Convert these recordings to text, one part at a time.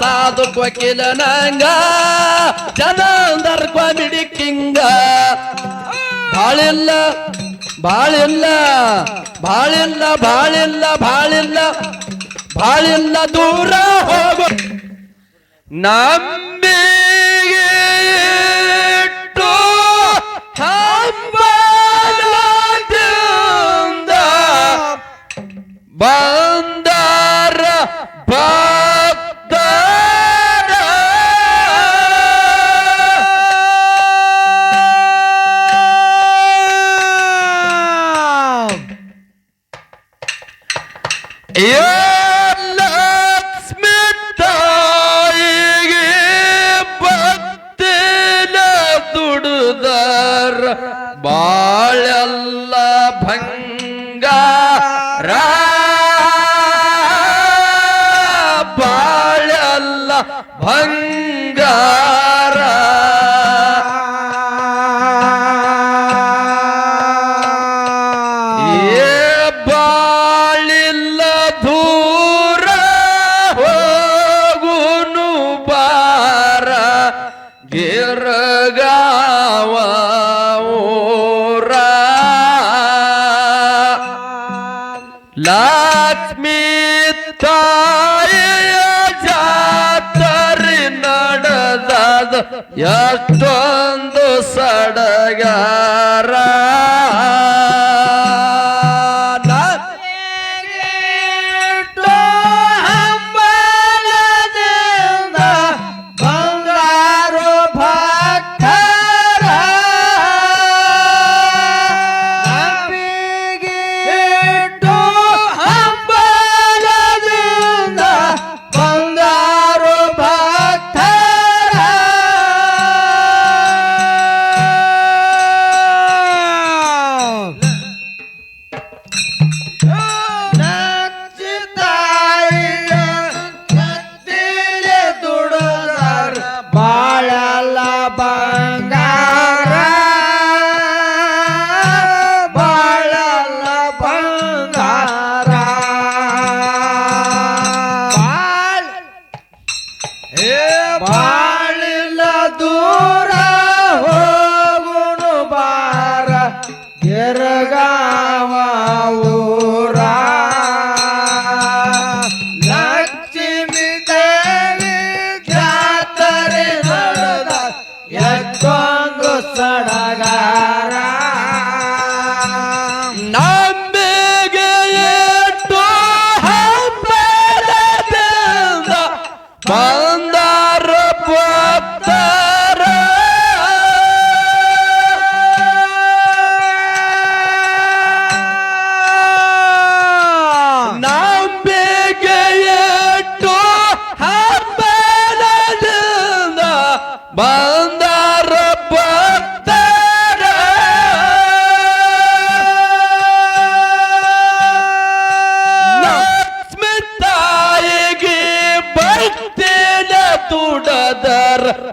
ಸಾಧು ಕೊಕಿಲ ನಂಗ ಜನ ಅಂದರ್ ಕಾಮಿಡಿ ಕಿಂಗ ಬಾಳಿಲ್ಲ ಬಾಳಿಲ್ಲ ಬಾಳಿಲ್ಲ ಬಾಳಿಲ್ಲ ಬಾಳಿಲ್ಲ ಬಾಳಿಲ್ಲ ದೂರ ಹೋಗು. ನಂಬಿಗೆ ಹಂಬ ಲಕ್ಷ್ಮೀ ತಾಯಿಯ ಜಾತರಿ ನಡೆದ ಎಷ್ಟೊಂದು ಸಡಗಾರ.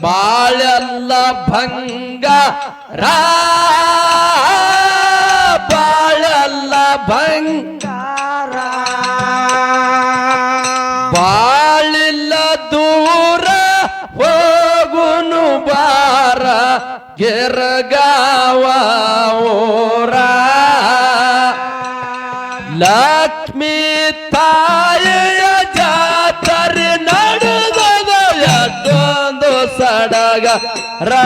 ಬಾಳಲ್ಲ ಭಂಗ ರಾ ಬಾಳಲ್ಲ ಭಂಗ ಬಾಳಿಲ್ಲ ದೂರ ಹೋಗುನು ಬಾರ ಗೆರಗಾ रा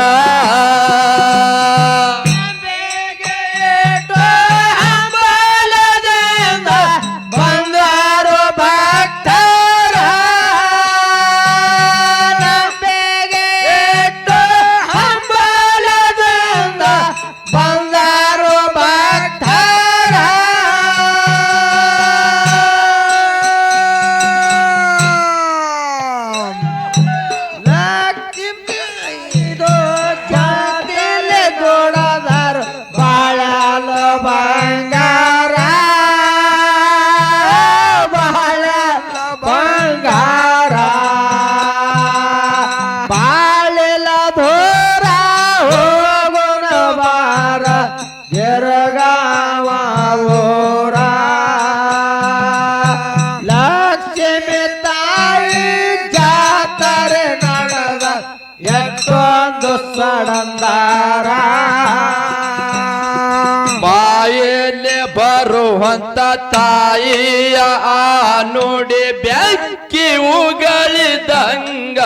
ಬಾಯಲ್ಲಿ ಬರುವಂತ ತಾಯಿಯ ಆ ನುಡಿ ಬೆಕ್ಕಿ ಉಗಳಿದಂಗ.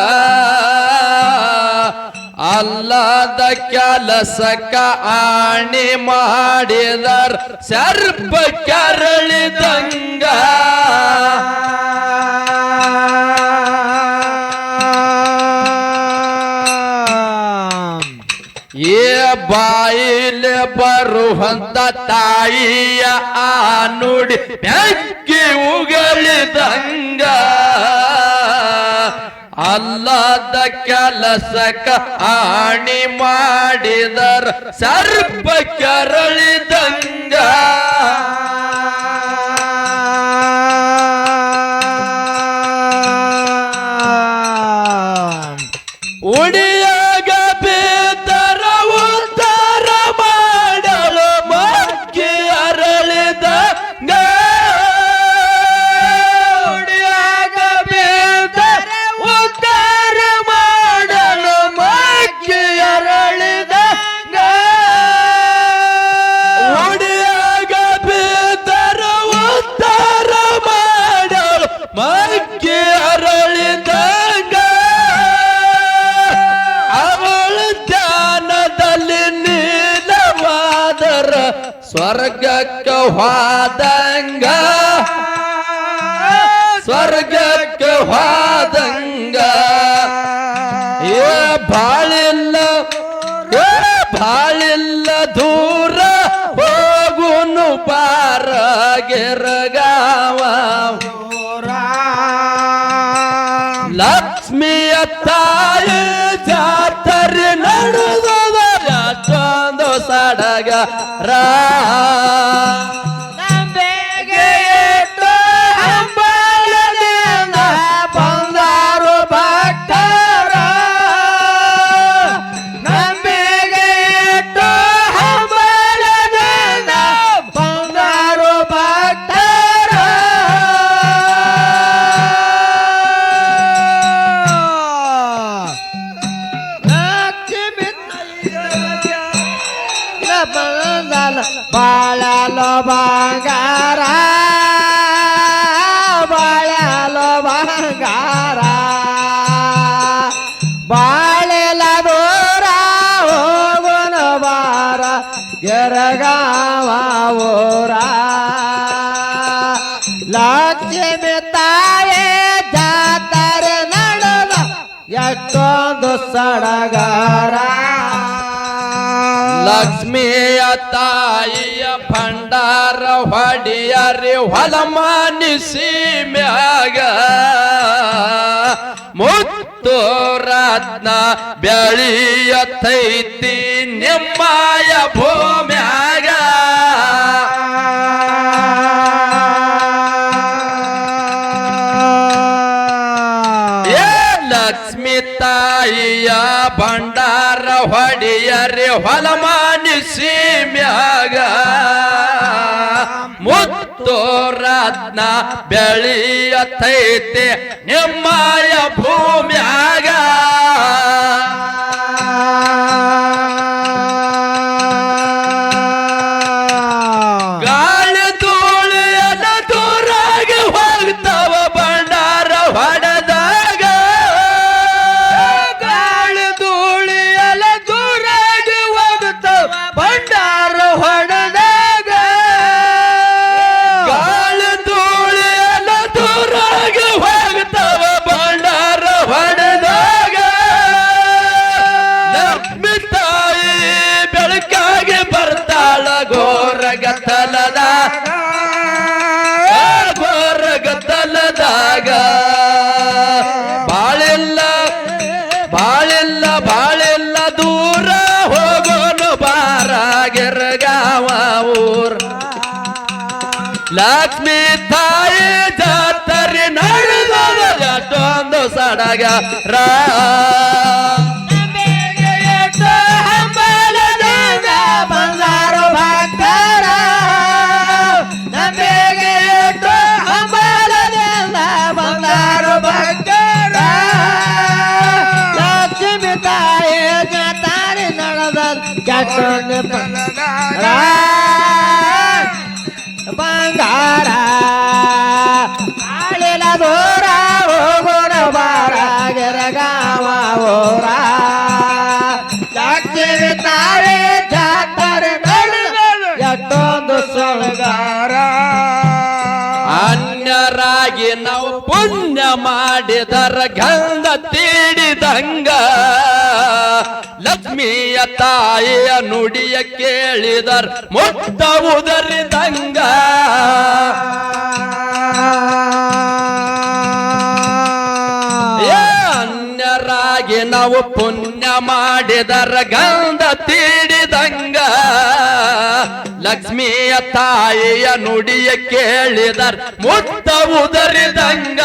ಅಲ್ಲದ ಕೆಲಸಕ್ಕ ಆಣಿ ಮಾಡಿದರ್ ಸರ್ಪ ಕೆರಳಿದಂಗ. ಏ ಬಾಯಿಲೆ ಬರುವಂತ ತಾಯಿಯ ಆ ನುಡಿ ಬೆಕ್ಕಿ ಉಗಳಿದಂಗ. ಅಲ್ಲದ ಕೆಲಸಕ ಆಣಿ ಮಾಡಿದರ ಸರ್ಪ ಕೆರಳಿದಂಗ. ಸ್ವರ್ಗಕ್ಕ ಹಾದಂಗ ಸ್ವರ್ಗಕ್ಕೆ ಹಾದಂಗ. ಏ ಬಾಳಿಲ್ಲ ಏ ಬಾಳಿಲ್ಲ ದೂರ ಹೋಗುನು ಪಾರ ಗೆರಗಾವ ಲಕ್ಷ್ಮಿಯ ತಾಯಿ ಎಷ್ಟೊಂದು ಬಾಳಲು ಬಂಗಾರ ಬಾಳಲು ಬಂಗಾರ. ಬಾಳೆಲ ದೂರ ಹೋಗುನು ಬಾರ ಎರಗಾವ ಊರ. ಲಕ್ಷ್ಮಿ ತಾಯೇ ಜಾತರೆ ನಡೆದ ಎಷ್ಟೊಂದು ಸಡಗಾರ ಲಕ್ಷ್ಮಿಯ ತಾಯಿಯ ಭಂಡಾರ ಹೊಡಿಯರಿ ಹೊಲ ಮಾನಿಸಿ ಮ್ಯಾಗ. ಮುತ್ತು ರತ್ನ ಬೆಳೆಯತೈತಿ ನಿಮ್ಮಯ ಭೂಮ್ಯಾಗ. ಲಕ್ಷ್ಮಿ ತಾಯಿಯ ಭಂಡಾರ ಹೊಡಿಯರಿ ಹೊಲ ಮುತ್ತು ರತ್ನ ಬೆಳೆಯತೈತೆ. ನಿಮ್ಮಯ ಭೂಮ್ಯಾಗ ಲಕ್ಷ್ಮಿ ತಾಯಿ ಜಾತ್ರೆ ನಡೆದೊಂದು. ಸಡಗ ರಾ. ಹಂಬಲದಿಂದ ಬಂಗಾರು ಭಕ್ತರ ಮಾಡಿದರ ಗಂಧ ತೀಡಿದಂಗ ಲಕ್ಷ್ಮಿಯ ತಾಯಿಯ ನುಡಿಯ ಕೇಳಿದರ್ ಮುಟ್ಟ ಉದರಿದಂಗ. ಅನ್ಯರಾಗಿ ನಾವು ಪುಣ್ಯ ಮಾಡಿದರ ಗಂಧ ತೀಡಿದಂಗ ಲಕ್ಷ್ಮಿಯ ತಾಯಿಯ ನುಡಿಯ ಕೇಳಿದರ್ ಮುಟ್ಟ ಉದರಿದಂಗ.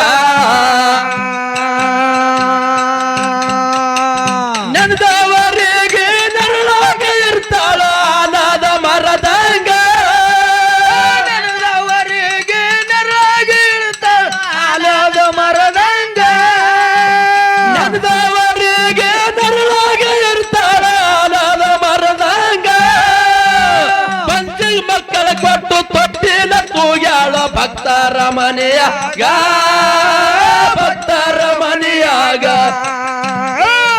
ಮನೆಯಾಗ, ಭಕ್ತರ ಮನೆಯಾಗ.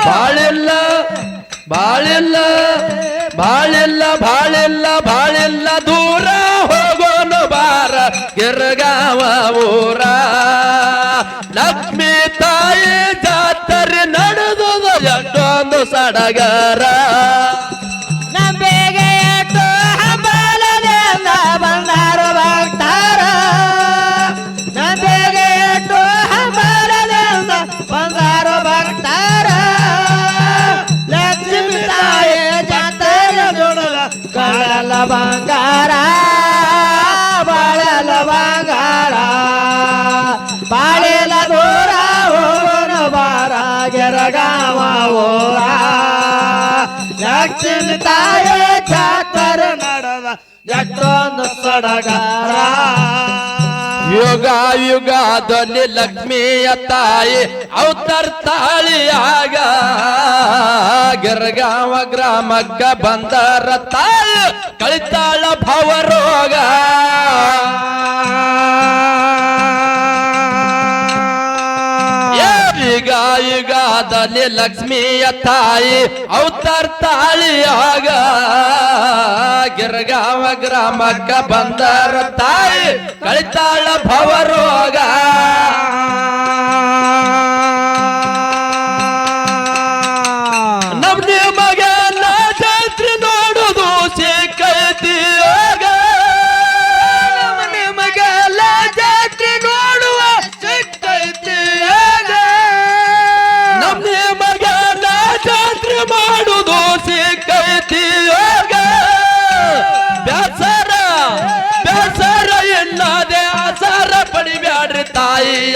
ಬಾಳೆಲ್ಲ ಬಾಳೆಲ್ಲ ಬಾಳೆಲ್ಲ ಬಾಳೆಲ್ಲ ಬಾಳೆಲ್ಲ ದೂರ ಹೋಗೋನು ಬಾರ. ಗಿರ್ಗಾವ ಊರ. ಲಕ್ಷ್ಮೀ ತಾಯಿ ಜಾತ್ರೆ ನಡೆದು ಎಷ್ಟೊಂದು ಸಡಗರ. ಓರ ಲಕ್ಷ್ಮಿ ತಾಯಿ ಜಾತ್ರೆ ಎಷ್ಟೊಂದು ಸಡಗಾರ. ಯುಗ ಯುಗದಲ್ಲಿ ಲಕ್ಷ್ಮಿಯ ತಾಯಿ ಅವತರ್ತಾಳಿಯಾಗ ಗಿರ್ಗಾವ ಗ್ರಾಮಕ್ಕ ಬಂದರ ತಾಯಿ, ಕಳಿತಾಳ ಭವರೋಗ. ಯುಗದಲ್ಲಿ ಲಕ್ಷ್ಮಿಯ ತಾಯಿ ಅವತರ್ತಾಳಿಯಾಗ ಗಿರ್ಗಾವ ಗ್ರಾಮಕ್ಕ ಬಂದರ ತಾಯಿ ಕಳಿತಾಳ ಭವರೋಗ.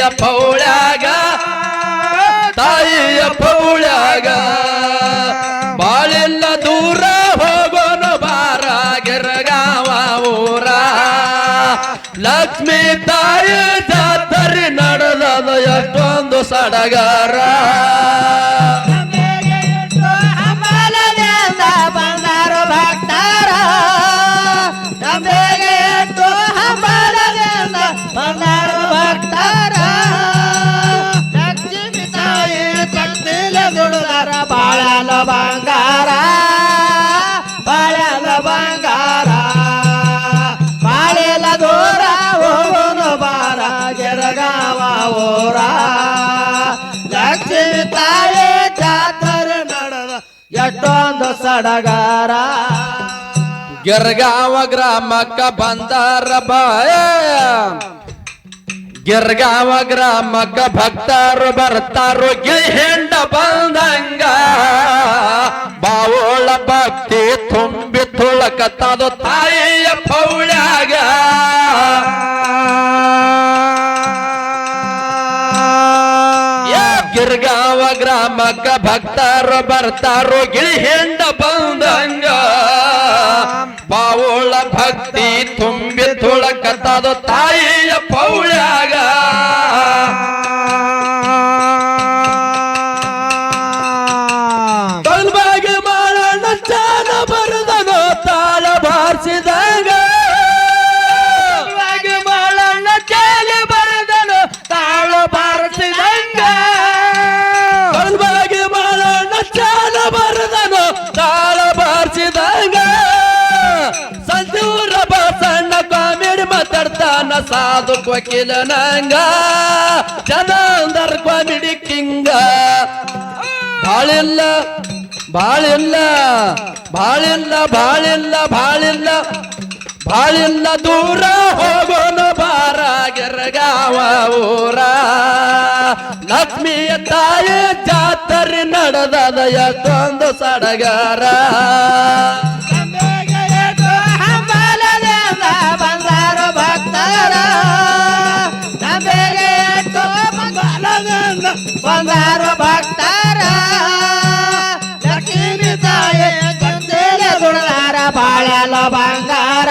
ಪೌಳ್ಯಾಗ, ತಾಯಿಯ ಪೌಳ್ಯಾಗ. ಬಾಳೆಲ್ಲ ದೂರ ಹೋಗೋನು ಬಾರ, ಗಿರಗಾವ ಊರ. ಲಕ್ಷ್ಮೀ ತಾಯಿ ಜಾತ್ರೆ ನಡೆದದ ಎಷ್ಟೊಂದು ಸಡಗರ. ಸಡಗಾರ ಗಿರ್ಗಾವ ಗ್ರಾಮಕ್ಕ ಬಂದಾರ ಬಾಯ. ಗಿರ್ಗಾವ ಗ್ರಾಮಕ್ಕ ಭಕ್ತರು ಬರ್ತಾರು ಹೆಂಡ ಬಂದಂಗ. ಬಾವೋಳ ಭಕ್ತಿ ತುಂಬಿ ತುಳಕತ್ತಾದ ತಾಯಿಯ ಪೌಳ್ಯಾಗ. ಭಕ್ತರು ಬರ್ತಾರು ಗಿಳಿ ಹೆಂಡ ಬಂದಂಗ ಬಾವುಳ ಭಕ್ತಿ ತುಂಬಿ ತುಳಕತ್ತದು ತಾಯಿಯ ನನ್ನ ಸಾಧು ಕೊಕಿಲ ನಂಗ ಜನಂದರ್ ಕ್ವಾಮಿಡಿ ಕಿಂಗ ಬಾಳಿಲ್ಲ ಬಾಳಿಲ್ಲ ಬಾಳಿಲ್ಲ ಬಾಳಿಲ್ಲ ಬಾಳಿಲ್ಲ ಬಾಳಿಲ್ಲ ದೂರ ಹೋಗೋನ ಬಾರ ಗೆರಗಾವ ಊರ. ಲಕ್ಷ್ಮಿಯ ತಾಯಿ ಜಾತ್ರೆ ನಡೆದದ ಎಷ್ಟೊಂದು ಸಡಗರ. ಬಂದಾರು ಭಕ್ತರ ಲಕ್ಷ್ಮೀ ತಾಯಿ ಗಂಟೆಗೆ ಬಾಳಲ ಬಂಗಾರ.